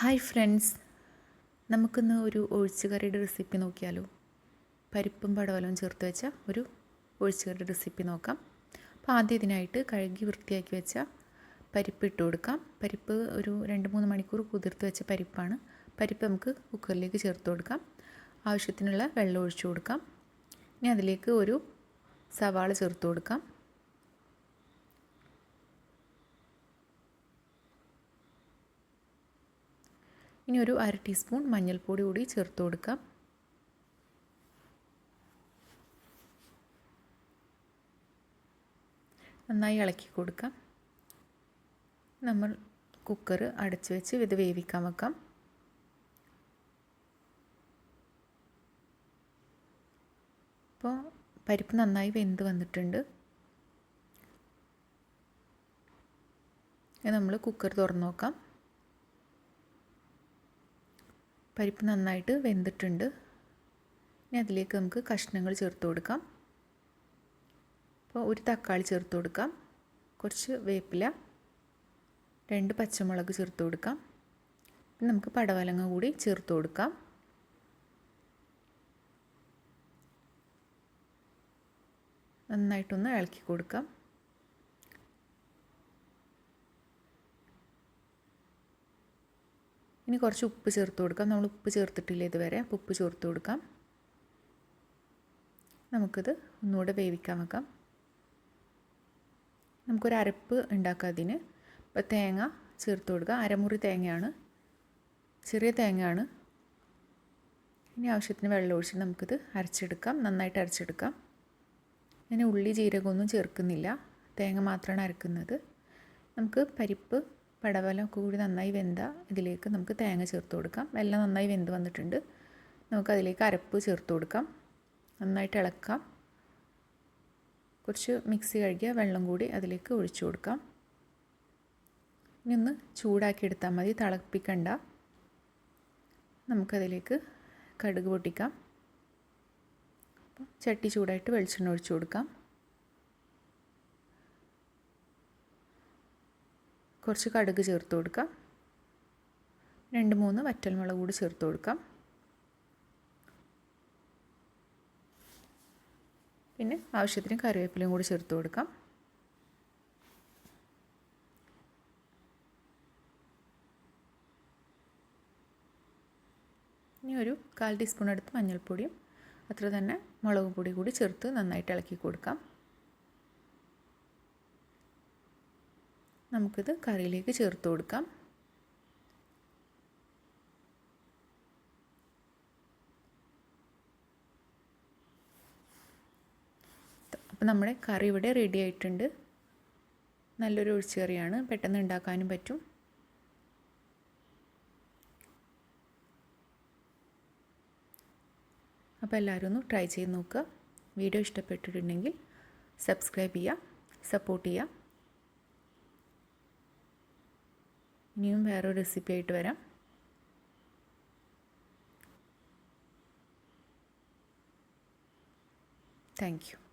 Hi friends. നമുക്കിന്ന് ഒരു ഒഴിച്ചുകറിയുടെ recipe നോക്കിയാലോ? പരിപ്പും പടവലവും ചേർത്ത് വെച്ച ഒരു ഒഴിച്ചുകറിയുടെ റെസിപ്പി നോക്കാം. അപ്പോൾ ആദ്യം ഇതിനായിട്ട് കഴുകി വൃത്തിയാക്കി വെച്ച പരിപ്പ് ഇട്ട് കൊടുക്കാം. പരിപ്പ് ഒരു രണ്ട് മൂന്ന് മണിക്കൂർ കുതിർത്ത് വെച്ച പരിപ്പാണ്. പരിപ്പ് നമുക്ക് കുക്കറിലേക്ക് ചേർത്ത് കൊടുക്കാം. ആവശ്യത്തിനുള്ള വെള്ളം ഒഴിച്ചു കൊടുക്കാം. ഇനി അതിലേക്ക് ഒരു സവാള ചേർത്ത് കൊടുക്കാം. ഇനി ഒരു അര ടീസ്പൂൺ മഞ്ഞൾപ്പൊടി കൂടി ചേർത്ത് കൊടുക്കാം. നന്നായി ഇളക്കി കൊടുക്കാം. നമ്മൾ കുക്കർ അടച്ചു വെച്ച് ഇത് വേവിക്കാൻ വെക്കാം. അപ്പോൾ പരിപ്പ് നന്നായി വെന്ത് വന്നിട്ടുണ്ട്. നമ്മൾ കുക്കർ തുറന്നു നോക്കാം. പരിപ്പ് നന്നായിട്ട് വെന്തിട്ടുണ്ട്. ഇനി അതിലേക്ക് നമുക്ക് കഷ്ണങ്ങൾ ചേർത്ത് കൊടുക്കാം. അപ്പോൾ ഒരു തക്കാളി ചേർത്ത് കൊടുക്കാം. കുറച്ച് വേപ്പില രണ്ട് പച്ചമുളക് ചേർത്ത് കൊടുക്കാം. പിന്നെ നമുക്ക് പടവലങ്ങ കൂടി ചേർത്ത് കൊടുക്കാം. നന്നായിട്ടൊന്ന് ഇളക്കി കൊടുക്കാം. ഇനി കുറച്ച് ഉപ്പ് ചേർത്ത് കൊടുക്കാം. നമ്മൾ ഉപ്പ് ചേർത്തിട്ടില്ല ഇതുവരെ. അപ്പോൾ ഉപ്പ് ചേർത്ത് കൊടുക്കാം. നമുക്കിത് ഒന്നുകൂടെ വേവിക്കാൻ വെക്കാം. നമുക്കൊരു അരപ്പ് ഉണ്ടാക്കാം അതിന്. അപ്പോൾ തേങ്ങ ചേർത്ത് കൊടുക്കുക. അരമുറി തേങ്ങയാണ്. ചെറിയ തേങ്ങയാണ്. ഇനി ആവശ്യത്തിന് വെള്ളം ഒഴിച്ച് നമുക്കിത് അരച്ചെടുക്കാം. നന്നായിട്ട് അരച്ചെടുക്കാം. ഞാൻ ഉള്ളി ജീരകമൊന്നും ചേർക്കുന്നില്ല. തേങ്ങ മാത്രമാണ് അരക്കുന്നത്. നമുക്ക് പരിപ്പ് പടവലം കൂടി നന്നായി വെന്ത ഇതിലേക്ക് നമുക്ക് തേങ്ങ ചേർത്ത് കൊടുക്കാം. എല്ലാം നന്നായി വെന്ത് വന്നിട്ടുണ്ട്. നമുക്ക് അതിലേക്ക് അരപ്പ് ചേർത്ത് കൊടുക്കാം. നന്നായിട്ട് ഇളക്കാം. കുറച്ച് മിക്സി കഴുകിയ വെള്ളം കൂടി അതിലേക്ക് ഒഴിച്ചു കൊടുക്കാം. ഇനി ഒന്ന് ചൂടാക്കി എടുത്താൽ മതി. തിളപ്പിക്കണ്ട. നമുക്കതിലേക്ക് കടുക് പൊട്ടിക്കാം. ചട്ടി ചൂടായിട്ട് വെളിച്ചെണ്ണ ഒഴിച്ചു കൊടുക്കാം. കുറച്ച് കടുക് ചേർത്ത് കൊടുക്കാം രണ്ട് മൂന്ന് വറ്റൽമുളക് കൂടി ചേർത്ത് കൊടുക്കാം പിന്നെ ആവശ്യത്തിന് കറിവേപ്പിലയും കൂടി ചേർത്ത് കൊടുക്കാം ഇനി ഒരു കാൽ ടീസ്പൂൺ എടുത്ത് മഞ്ഞൾപ്പൊടിയും അത്ര തന്നെ മുളക് പൊടി കൂടി ചേർത്ത് നന്നായിട്ട് ഇളക്കി കൊടുക്കാം. നമുക്കിത് കറിയിലേക്ക് ചേർത്ത് കൊടുക്കാം. അപ്പോൾ നമ്മുടെ കറി ഇവിടെ റെഡി ആയിട്ടുണ്ട്. നല്ലൊരു ഒഴിച്ചു കറിയാണ്. പെട്ടെന്ന് ഉണ്ടാക്കാനും പറ്റും. അപ്പോൾ എല്ലാവരും ഒന്ന് ട്രൈ ചെയ്ത് നോക്കുക. വീഡിയോ ഇഷ്ടപ്പെട്ടിട്ടുണ്ടെങ്കിൽ സബ്സ്ക്രൈബ് ചെയ്യുക സപ്പോർട്ട് ചെയ്യുക. ഇനിയും വേറൊരു റെസിപ്പി ആയിട്ട് വരാം. Thank you